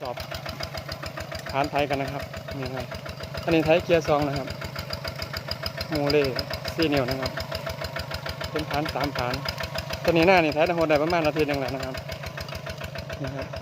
สอบฐานไทยกันนะครับนี่ครับอันนี้ไทยเกียร์สองนะครับโมเลสี่นิ้วนะครับ เป็นฐานสามฐานตอนนี้หน้านี่ไทยทั้งหดได้ประมาณนาทีหนึงแล้วนะครับนี่ครับ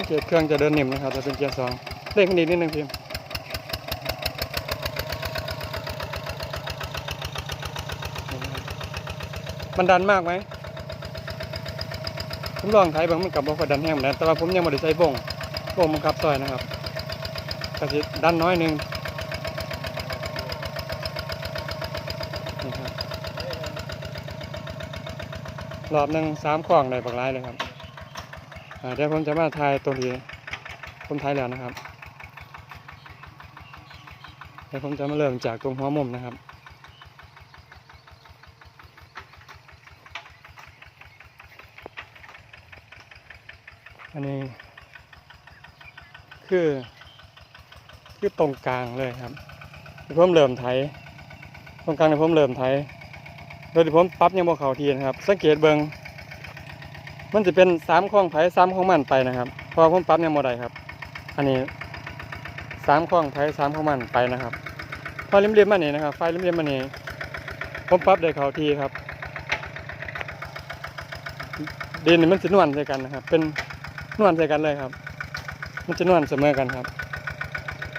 สังเกตเครื่องจะเดินนิ่มนะครับจะเป็นเกียร์สองเร่งนอีกนิดนึงพี่มันดันมากไหมผมลองไถบางมันกลับบอกว่าดันแห้งเหมือนกันแต่ว่าผมยังไม่ได้ใช้บ่งบ่งบังคับซอยนะครับก็จะดันน้อยนึงรอบหนึ่งสามข้องได้บักร้ายเลยครับ เดี๋ยวผมจะมาทายตัวที่ผมทายแล้วนะครับเดี๋ยวผมจะมาเริ่มจากตรงหัวมุมนะครับอันนี้ คือ คือตรงกลางเลยครับที่ผมเริ่มไถตรงกลางที่ผมเริ่มไถโดยที่ผมปรับยังบ่เข้าทีนะครับ สังเกตเบิง มันจะเป็นสามข้องไผ่สามข้องมันไปนะครับ พอผมปรับยังโมได้ครับ อันนี้สามข้องไผ่สามข้องมันไปนะครับ พอเรียมๆมันนี่นะครับ ไฟเรียมๆมันนี่ผมปรับได้เขาทีครับดินนี่มันจะนวลใส่กันนะครับ เป็นนวลใส่กันเลยครับ มันจะนวลเสมอกันครับ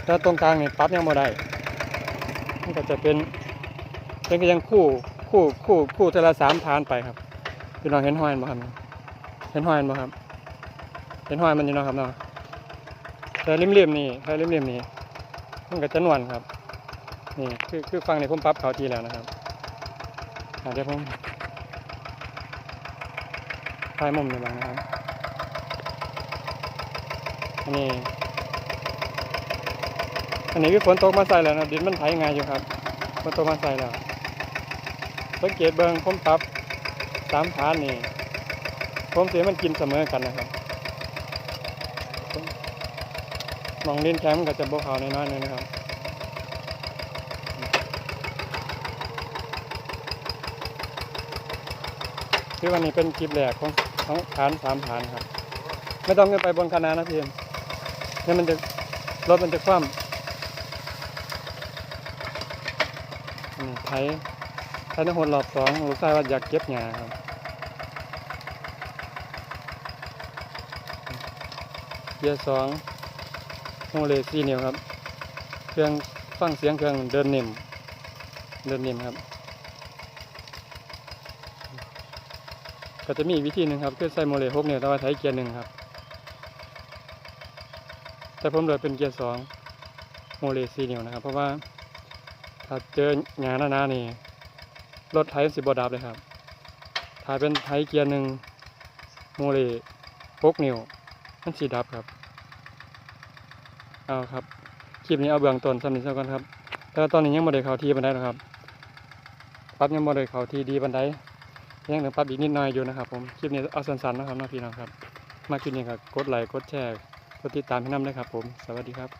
แล้วตรงกลางนี่ปรับยังโมได้ มันก็จะเป็นเป็นก็ยังคู่คู่คู่คู่แต่ละสามฐานไปครับพี่น้องเห็นห้อยมั้ครับ เห็นห้อยมั้ครับเห็นห้อยมันอยู่เนาะครับเนาะแต่ริมๆนี่แต่ริมๆนี่มันก็จะนวลครับนี่คือคือฟังในผมปรั๊บเขาทีแล้วนะครับอาเดี๋ยวผมถ่ายมุมหนึ่งนะครับอันนี้อันนี้คือฝนตกมาใส่แล้วนะดินมันไถง่ายอยู่ครับฝนตกมาใส่แล้วสังเกตเบิ้งผมปรับสามฐานนี่ ผมเสียมันกินเสมอกันนะครับมองดินแข็งมันก็จะบวขาวน้อยๆนึงนะครับคือวันนี้เป็นคลิปแรกของของฐานสามฐานครับ ไม่ต้องขึ้นไปบนคณะนะพี่เอ็มนี่มันจะรถมันจะคว่ำอืมไถไถนหดรอบสองลูกชายว่าอยากเก็บหญ้าครับ เกียร์สองโมเลสี่นิ้วครับ เครื่องฟังเสียงเครื่องเดินนิ่ม เดินนิ่มครับ ก็จะมีอีกวิธีหนึ่งครับคือใส่โมเลหกนิ้วแต่ว่าใช้เกียร์หนึ่งครับ แต่ผมเลือกเป็นเกียร์สองโมเลสี่นิ้วนะครับ เพราะว่าถ้าเจอหงาหน้าๆนี่รถไถสิบบดับเลยครับถ้าเป็นไถเกียร์หนึ่งโมเลหกนิ้ว มันสีดับครับ เอาครับ คลิปนี้เอาเบื้องต้นสำนิทก่อนครับ แต่ว่าตอนนี้ยังไม่ได้เขาที่บันไดหรอกครับ ปรับยังไม่ได้เขาที่ดีบันไดยังเหลือปรับอีกนิดหน่อยอยู่นะครับผม คลิปนี้เอาสั้นๆนะครับน้องพี่น้องครับ มาคลิปนี้ครับกดไลค์ กดแชร์ กดติดตามให้น้ำด้วยครับผม สวัสดีครับ